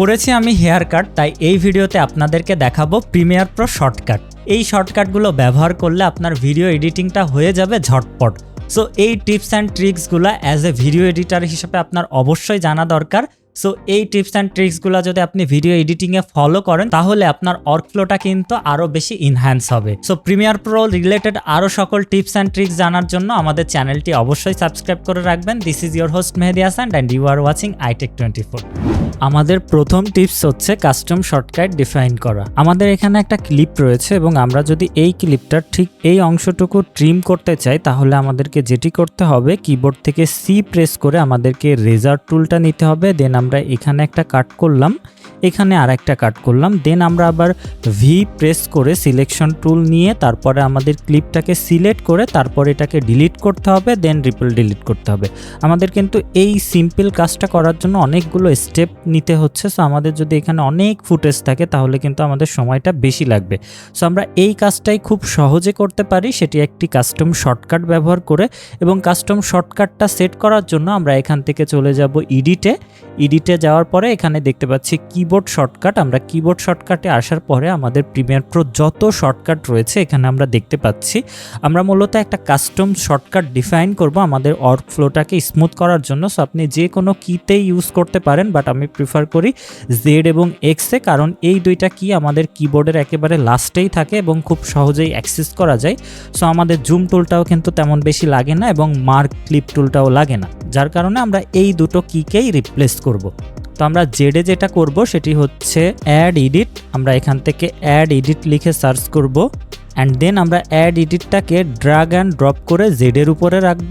করেছি আমি hair cut, তাই এই ভিডিওতে আপনাদেরকে দেখাবো প্রিমিয়ার প্রো শর্টকাট। এই শর্টকাটগুলো ব্যবহার করলে আপনার ভিডিও এডিটিংটা হয়ে যাবে ঝটপট। সো এই টিপস অ্যান্ড ট্রিক্সগুলো অ্যাজ এ ভিডিও এডিটার হিসেবে আপনার অবশ্যই জানা দরকার। সো এই টিপস অ্যান্ড ট্রিক্সগুলো যদি আপনি ভিডিও এডিটিংয়ে ফলো করেন, তাহলে আপনার ওয়ার্কফ্লোটা কিন্তু আরও বেশি ইনহ্যান্স হবে। সো প্রিমিয়ার প্রো রিলেটেড আরও সকল টিপস অ্যান্ড ট্রিক্স জানার জন্য আমাদের চ্যানেলটি অবশ্যই সাবস্ক্রাইব করে রাখবেন। This is your host Mehedi Hasan and you are watching iTech twenty four আমাদের প্রথম টিপস হচ্ছে কাস্টম শর্টকাট ডিফাইন করা। আমাদের এখানে একটা ক্লিপ রয়েছে এবং আমরা যদি এই ক্লিপটার ঠিক এই অংশটুকু ট্রিম করতে চাই, তাহলে আমাদেরকে যেটি করতে হবে কিবোর্ড থেকে সি প্রেস করে আমাদেরকে রেজার টুলটা নিতে হবে দেন আমরা এখানে একটা কাট করলাম, এখানে আর একটা কাট করলাম দেন আমরা আবার ভি প্রেস করে সিলেকশন টুল নিয়ে তারপরে আমাদের ক্লিপটাকে সিলেক্ট করে তারপর এটাকে ডিলিট করতে হবে দেন রিপল ডিলিট করতে হবে। আমাদের কিন্তু এই সিম্পল কাজটা করার জন্য অনেকগুলো স্টেপ নিতে হচ্ছে সো আমাদের যদি এখানে অনেক ফুটেজ থাকে তাহলে কিন্তু আমাদের সময়টা বেশি লাগবে। সো আমরা এই কাজটাই খুব সহজে করতে পারি, সেটি একটি কাস্টম শর্টকাট ব্যবহার করে, এবং কাস্টম শর্টকাটটা সেট করার জন্য আমরা এখান থেকে চলে যাব ইডিটে যাওয়ার পরে এখানে দেখতে পাচ্ছি কিবোর্ড শর্টকাট আমরা কিবোর্ড শর্টকাটে আসার পরে আমাদের প্রিমিয়ার প্রো যত শর্টকাট রয়েছে এখানে আমরা দেখতে পাচ্ছি। আমরা মূলত একটা কাস্টম শর্টকাট ডিফাইন করব আমাদের ওয়ার্ক ফ্লোটাকে স্মুথ করার জন্য। সো আপনি যে কোনো কিতেই ইউজ করতে পারেন বাট আমি প্রিফার করি জেড এবং এক্সে কারণ এই দুইটা কি আমাদের কিবোর্ডের একেবারে লাস্টেই থাকে এবং খুব সহজেই অ্যাক্সেস করা যায়। সো আমাদের জুম টুলটাও কিন্তু তেমন বেশি লাগে না এবং মার্ক ক্লিপ টুলটাও লাগে না। যার কারণে আমরা এই দুটো কিকেই রিপ্লেস করব। তো আমরা জেডে যেটা করব সেটি হচ্ছে অ্যাড এডিট আমরা এখান থেকে অ্যাড এডিট লিখে সার্চ করব। অ্যান্ড দেন আমরা অ্যাড এডিটটাকে ড্রাগ অ্যান্ড ড্রপ করে জেডের উপরে রাখব।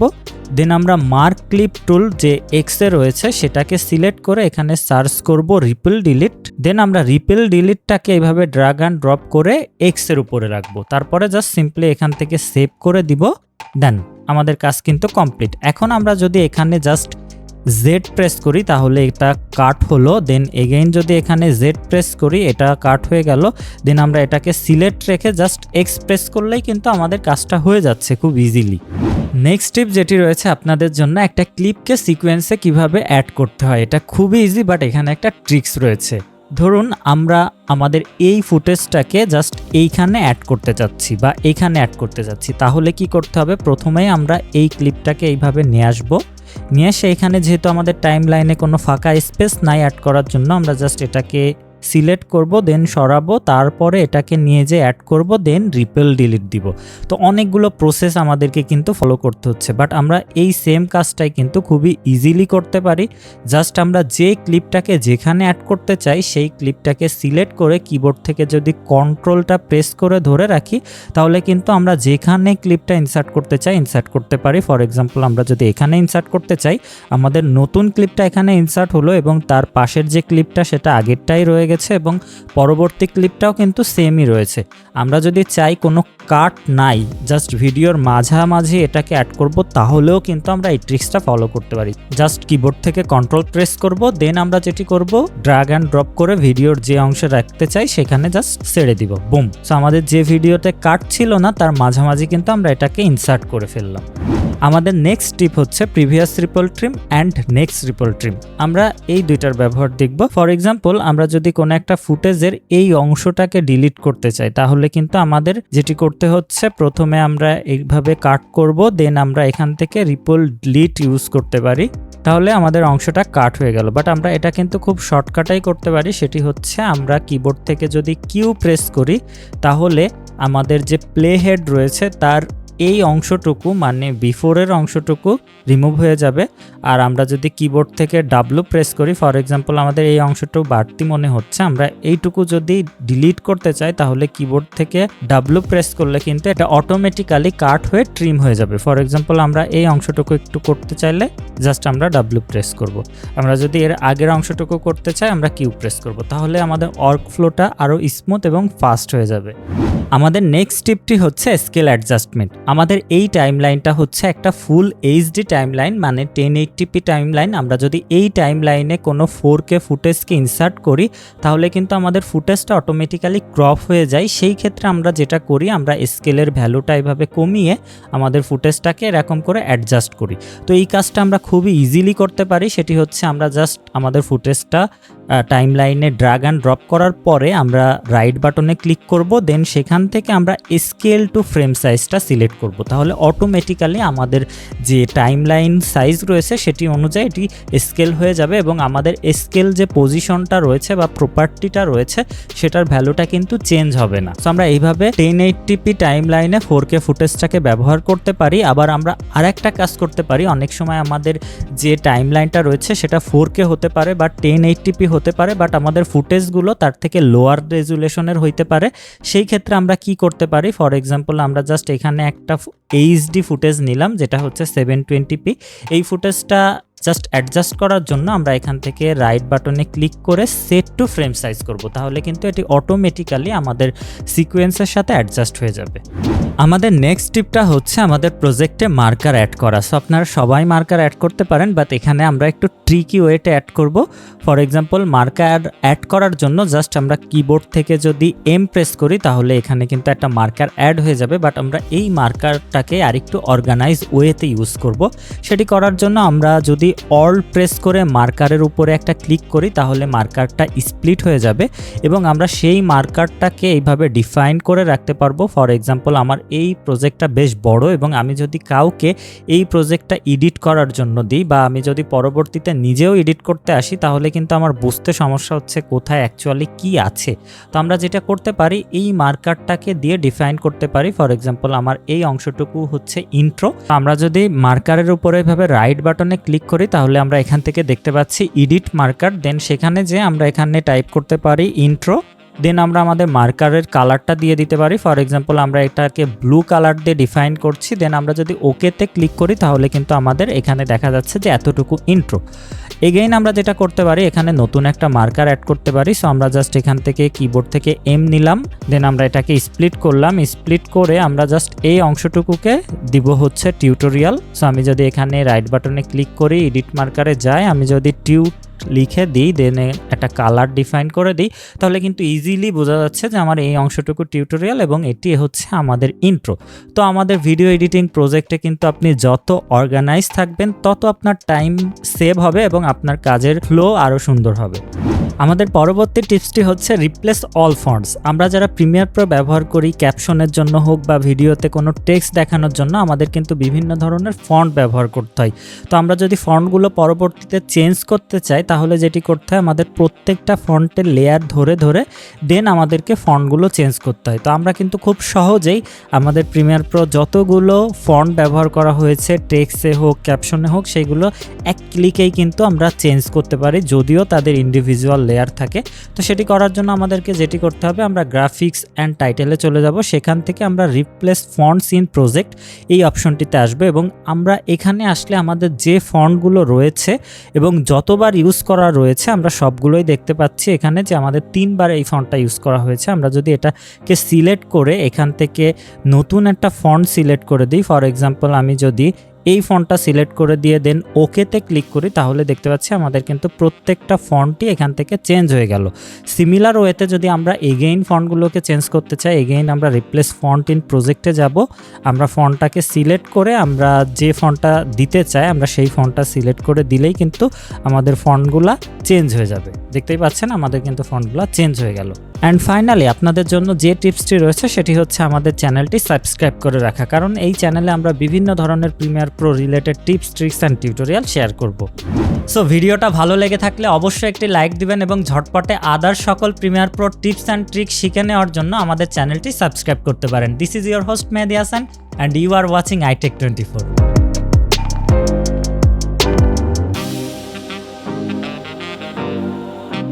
দেন আমরা মার্ক ক্লিপ টুল যে এক্সে রয়েছে সেটাকে সিলেক্ট করে এখানে সার্চ করব রিপেল ডিলিট দেন আমরা রিপল ডিলিটটাকে এইভাবে ড্রাগ অ্যান্ড ড্রপ করে এক্সের উপরে রাখব। তারপরে জাস্ট সিম্পলি এখান থেকে সেভ করে দিব। দেন আমাদের কাজ কিন্তু কমপ্লিট এখন আমরা যদি এখানে জাস্ট জেড প্রেস করি, তাহলে এটা কাট হলো। দেন এগেইন যদি এখানে জেড প্রেস করি, এটা কাট হয়ে গেল। দেন আমরা এটাকে সিলেক্ট রেখে জাস্ট এক্স প্রেস করলেই কিন্তু আমাদের কাজটা হয়ে যাচ্ছে খুব ইজিলি নেক্সট টিপ যেটি রয়েছে আপনাদের জন্য, একটা ক্লিপকে সিকোয়েন্সে কীভাবে অ্যাড করতে হয়। এটা খুবই ইজি বাট এখানে একটা ট্রিক্স রয়েছে। ধরুন, আমরা আমাদের এই ফুটেজটাকে জাস্ট এইখানে অ্যাড করতে চাচ্ছি বা এইখানে অ্যাড করতে চাচ্ছি তাহলে কি করতে হবে? প্রথমেই আমরা এই ক্লিপটাকে এইভাবে নিয়ে আসব। নিয়ে এসে এখানে যেহেতু আমাদের টাইম লাইনে কোনো ফাঁকা স্পেস নাই অ্যাড করার জন্য, আমরা জাস্ট এটাকে সিলেক্ট করব দেন সরাবো, তারপরে এটাকে নিয়ে যে অ্যাড করব দেন রিপেল ডিলিট দিব। তো অনেকগুলো প্রসেস আমাদেরকে কিন্তু ফলো করতে হচ্ছে। বাট আমরা এই সেম কাজটাই কিন্তু খুবই ইজিলি করতে পারি। জাস্ট আমরা যে ক্লিপটাকে যেখানে অ্যাড করতে চাই, সেই ক্লিপটাকে সিলেক্ট করে কিবোর্ড থেকে যদি কন্ট্রোলটা প্রেস করে ধরে রাখি, তাহলে কিন্তু আমরা যেখানে ক্লিপটা ইনসার্ট করতে চাই ইনসার্ট করতে পারি। ফর এক্সাম্পল আমরা যদি এখানে ইনসার্ট করতে চাই, আমাদের নতুন ক্লিপটা এখানে ইনসার্ট হলো এবং তার পাশের যে ক্লিপটা সেটা আগেরটাই রয়ে গেছে এবং পরবর্তী ক্লিপটাও কিন্তু সেমই রয়েছে। আমরা যদি চাই কোনো কাট নাই জাস্ট ভিডিওর মাঝামাঝি এটাকে অ্যাড করব, তাহলেও কিন্তু আমরা এই ট্রিক্সটা ফলো করতে পারি। জাস্ট কিবোর্ড থেকে কন্ট্রোল প্রেস করব দেন আমরা যেটি করব ড্রাগ অ্যান্ড ড্রপ করে ভিডিওর যে অংশে রাখতে চাই, সেখানে জাস্ট ছেড়ে দিব। বুম সো আমাদের যে ভিডিওতে কাট ছিল না, তার মাঝামাঝি কিন্তু আমরা এটাকে ইনসার্ট করে ফেললাম। আমাদের নেক্সট টিপ হচ্ছে previous ripple trim and next ripple trim আমরা এই দুইটার ব্যবহার দেখব। ফর এক্সাম্পল আমরা যদি কোনো একটা ফুটেজের এই অংশটাকে ডিলিট করতে চাই, তাহলে কিন্তু আমাদের যেটি করতে হচ্ছে, প্রথমে আমরা এইভাবে কাট করব দেন আমরা এখান থেকে রিপল ডিলিট ইউজ করতে পারি। তাহলে আমাদের অংশটা কাট হয়ে গেল। বাট আমরা এটা কিন্তু খুব শর্টকাটাই করতে পারি, সেটি হচ্ছে আমরা কিবোর্ড থেকে যদি কিউ প্রেস করি, তাহলে আমাদের যে প্লে হেড রয়েছে, তার এই অংশটুকু মানে বিফোরের অংশটুকু রিমুভ হয়ে যাবে আর আমরা যদি কিবোর্ড থেকে ডাব্লু প্রেস করি ফর এক্সাম্পল আমাদের এই অংশটুকু বাড়তি মনে হচ্ছে, আমরা এইটুকু যদি ডিলিট করতে চাই, তাহলে কিবোর্ড থেকে ডাব্লু প্রেস করলে কিন্তু এটা অটোমেটিক্যালি কাট হয়ে ট্রিম হয়ে যাবে ফর এক্সাম্পল আমরা এই অংশটুকু একটু করতে চাইলে জাস্ট আমরা ডাব্লু প্রেস করব। আমরা যদি এর আগের অংশটুকু করতে চাই, আমরা কিউ প্রেস করব। তাহলে আমাদের ওয়ার্ক ফ্লোটা আরও স্মুথ এবং ফাস্ট হয়ে যাবে আমাদের নেক্সট টিপটি হচ্ছে স্কেল অ্যাডজাস্টমেন্ট আমাদের এই টাইমলাইনটা হচ্ছে একটা ফুল এইচডি টাইমলাইন মানে টেন এইটটিপি টাইমলাইন আমরা যদি এই টাইমলাইনে কোনো ফোর কে ফুটেজকে ইনসার্ট করি, তাহলে কিন্তু আমাদের ফুটেজটা অটোমেটিক্যালি ক্রপ হয়ে যায়। সেই ক্ষেত্রে আমরা যেটা করি, আমরা স্কেলের ভ্যালুটা এভাবে কমিয়ে আমাদের ফুটেজটাকে এরকম করে অ্যাডজাস্ট করি। তো এই কাজটা আমরা খুবই ইজিলি করতে পারি। সেটি হচ্ছে আমরা জাস্ট আমাদের ফুটেজটা টাইম লাইনে ড্রাগ অ্যান্ড ড্রপ করার পরে আমরা রাইট বাটনে ক্লিক করব দেন সেখান থেকে আমরা স্কেল টু ফ্রেম সাইজটা সিলেক্ট করব। তাহলে অটোমেটিক্যালি আমাদের যে টাইম লাইন সাইজ রয়েছে সেটি অনুযায়ী এটি স্কেল হয়ে যাবে এবং আমাদের স্কেল যে পজিশনটা রয়েছে বা প্রপার্টিটা রয়েছে সেটার ভ্যালুটা কিন্তু চেঞ্জ হবে না। তো আমরা এইভাবে টেন এইটটিপি টাইম লাইনে ফোর কে ফুটেজটাকে ব্যবহার করতে পারি। আবার আমরা আরেকটা কাজ করতে পারি। অনেক সময় আমাদের যে টাইম লাইনটা রয়েছে সেটা ফোর কে হতে পারে বা টেন এইটটিপি হতে পারে বাট আমাদের ফুটেজগুলো তার থেকে লোয়ার রেজুলেশনের হইতে পারে। সেই ক্ষেত্রে আমরা কি করতে পারি? ফর এক্সাম্পল আমরা জাস্ট এখানে একটা এইচডি ফুটেজ নিলাম, যেটা হচ্ছে সেভেন টোয়েন্টিপি এই ফুটেজটা জাস্ট অ্যাডজাস্ট করার জন্য আমরা এখান থেকে রাইট বাটনে ক্লিক করে সেট টু ফ্রেম সাইজ করব। তাহলে কিন্তু এটি অটোমেটিক্যালি আমাদের সিকোয়েন্সের সাথে অ্যাডজাস্ট হয়ে যাবে। আমাদের নেক্সট টিপটা হচ্ছে আমাদের প্রজেক্টে মার্কার অ্যাড করা। সো আপনারা সবাই মার্কার অ্যাড করতে পারেন বাট এখানে আমরা একটু ট্রিকি ওয়েতে অ্যাড করব। ফর এক্সাম্পল মার্কার অ্যাড করার জন্য জাস্ট আমরা কিবোর্ড থেকে যদি এম প্রেস করি, তাহলে এখানে কিন্তু একটা মার্কার অ্যাড হয়ে যাবে। বাট আমরা এই মার্কারটাকে আরেকটু অর্গানাইজ ওয়েতে ইউজ করব। সেটি করার জন্য আমরা যদি অল প্রেস করে মার্কারের উপরে একটা ক্লিক করি, তাহলে মার্কারটা স্প্লিট হয়ে যাবে। এবং আমরা সেই মার্কারটাকে এইভাবে ডিফাইন করে রাখতে পারব। ফর এক্সাম্পল আমার এই প্রজেক্টটা বেশ বড় এবং আমি যদি কাউকে এই প্রজেক্টটা এডিট করার জন্য দিই বা আমি যদি পরবর্তীতে নিজেও এডিট করতে আসি, তাহলে কিন্তু আমার বুঝতে সমস্যা হচ্ছে কোথায় অ্যাকচুয়ালি কি আছে। তো আমরা যেটা করতে পারি, এই মার্কারটাকে দিয়ে ডিফাইন করতে পারি। ফর এক্সাম্পল আমার এই অংশটুকু হচ্ছে ইন্ট্রো আমরা যদি মার্কারের উপরে এভাবে রাইট বাটনে ক্লিক করি, তাহলে আমরা এখান থেকে দেখতে পাচ্ছি এডিট মার্কার দেন সেখানে যে আমরা এখানে টাইপ করতে পারি ইন্ট্রো দেন আমরা আমাদের মার্কারের কালারটা দিয়ে দিতে পারি। ফর এক্সাম্পল আমরা এটাকে ব্লু কালার দিয়ে ডিফাইন করছি। দেন আমরা যদি ওকেতে ক্লিক করি, তাহলে কিন্তু আমাদের এখানে দেখা যাচ্ছে যে এতটুকু ইন্ট্রো এগেইন আমরা যেটা করতে পারি, এখানে নতুন একটা মার্কার অ্যাড করতে পারি। সো আমরা জাস্ট এখান থেকে কিবোর্ড থেকে এম নিলাম। দেন আমরা এটাকে স্প্লিট করলাম। স্প্লিট করে আমরা জাস্ট এই অংশটুকুকে দিব হচ্ছে টিউটোরিয়াল সো আমি যদি এখানে রাইট বাটনে ক্লিক করি এডিট মার্কারে যাই, আমি যদি টিউ লিখে দিই দেন একটা কালার ডিফাইন করে দিই। তাহলে কিন্তু ইজিলি বোঝা যাচ্ছে যে আমার এই অংশটুকু টিউটোরিয়াল এবং এটি হচ্ছে আমাদের ইন্ট্রো তো আমাদের ভিডিও এডিটিং প্রজেক্টে কিন্তু আপনি যত অর্গানাইজ থাকবেন, তত আপনার টাইম সেভ হবে এবং আপনার কাজের ফ্লো আরও সুন্দর হবে। আমাদের পরবর্তী টিপসটি হচ্ছে রিপ্লেস অল ফন্টস আমরা যারা প্রিমিয়ার প্রো ব্যবহার করি ক্যাপশনের জন্য হোক বা ভিডিওতে কোনো টেক্সট দেখানোর জন্য, আমাদের কিন্তু বিভিন্ন ধরনের ফন্ট ব্যবহার করতে হয়। তো আমরা যদি ফন্টগুলো পরবর্তীতে চেঞ্জ করতে চাই, তাহলে যেটি করতে হয়, আমাদের প্রত্যেকটা ফন্টের লেয়ার ধরে ধরে দেন আমাদেরকে ফন্টগুলো চেঞ্জ করতে হয়। তো আমরা কিন্তু খুব সহজেই আমাদের প্রিমিয়ার প্রো যতগুলো ফন্ট ব্যবহার করা হয়েছে টেক্সে হোক ক্যাপশনে হোক, সেগুলো এক ক্লিকেই কিন্তু আমরা চেঞ্জ করতে পারি, যদিও তাদের ইন্ডিভিজুয়াল লেয়ার থাকে। তো সেটি করার জন্য আমাদেরকে যেটি করতে হবে, আমরা গ্রাফিক্স অ্যান্ড টাইটেলে চলে যাব। সেখান থেকে আমরা রিপ্লেস ফন্টস ইন প্রজেক্ট এই অপশনটিতে আসবে এবং আমরা এখানে আসলে আমাদের যে ফন্টগুলো রয়েছে এবং যতবার ইউজ করা রয়েছে, আমরা সবগুলোই দেখতে পাচ্ছি এখানে যে আমাদের তিনবার এই ফন্টটা ইউজ করা হয়েছে। আমরা যদি এটাকে সিলেক্ট করে এখান থেকে নতুন একটা ফন্ট সিলেক্ট করে দিই ফর এক্সাম্পল আমি যদি এই ফন্টটা সিলেক্ট করে দিয়ে দেন ওকেতে ক্লিক করি, তাহলে দেখতে পাচ্ছি আমাদের কিন্তু প্রত্যেকটা ফন্টই এখান থেকে চেঞ্জ হয়ে গেল। সিমিলার ওয়েতে যদি আমরা এগেইন ফন্টগুলোকে চেঞ্জ করতে চাই, এগেইন আমরা রিপ্লেস ফন্ট ইন প্রজেক্টে যাব। আমরা ফন্টটাকে সিলেক্ট করে আমরা যে ফন্টটা দিতে চাই, আমরা সেই ফন্টটা সিলেক্ট করে দিলেই কিন্তু আমাদের ফন্টগুলা চেঞ্জ হয়ে যাবে। দেখতেই পাচ্ছেন আমাদের কিন্তু ফন্টগুলো চেঞ্জ হয়ে গেল। অ্যান্ড ফাইনালি আপনাদের জন্য যে টিপসটি রয়েছে, সেটি হচ্ছে আমাদের চ্যানেলটি সাবস্ক্রাইব করে রাখা। কারণ এই চ্যানেলে আমরা বিভিন্ন ধরনের Premiere Pro related tips, tricks and tutorial share করব। সো ভিডিওটা ভালো লেগে থাকলে অবশ্যই একটি লাইক দিবেন এবং ঝটপটে আদার সকল Premiere Pro tips and tricks শিখে নেওয়ার জন্য আমাদের চ্যানেলটি সাবস্ক্রাইব করতে পারেন। This is your host Mehedi Hasan and you are watching iTech twenty four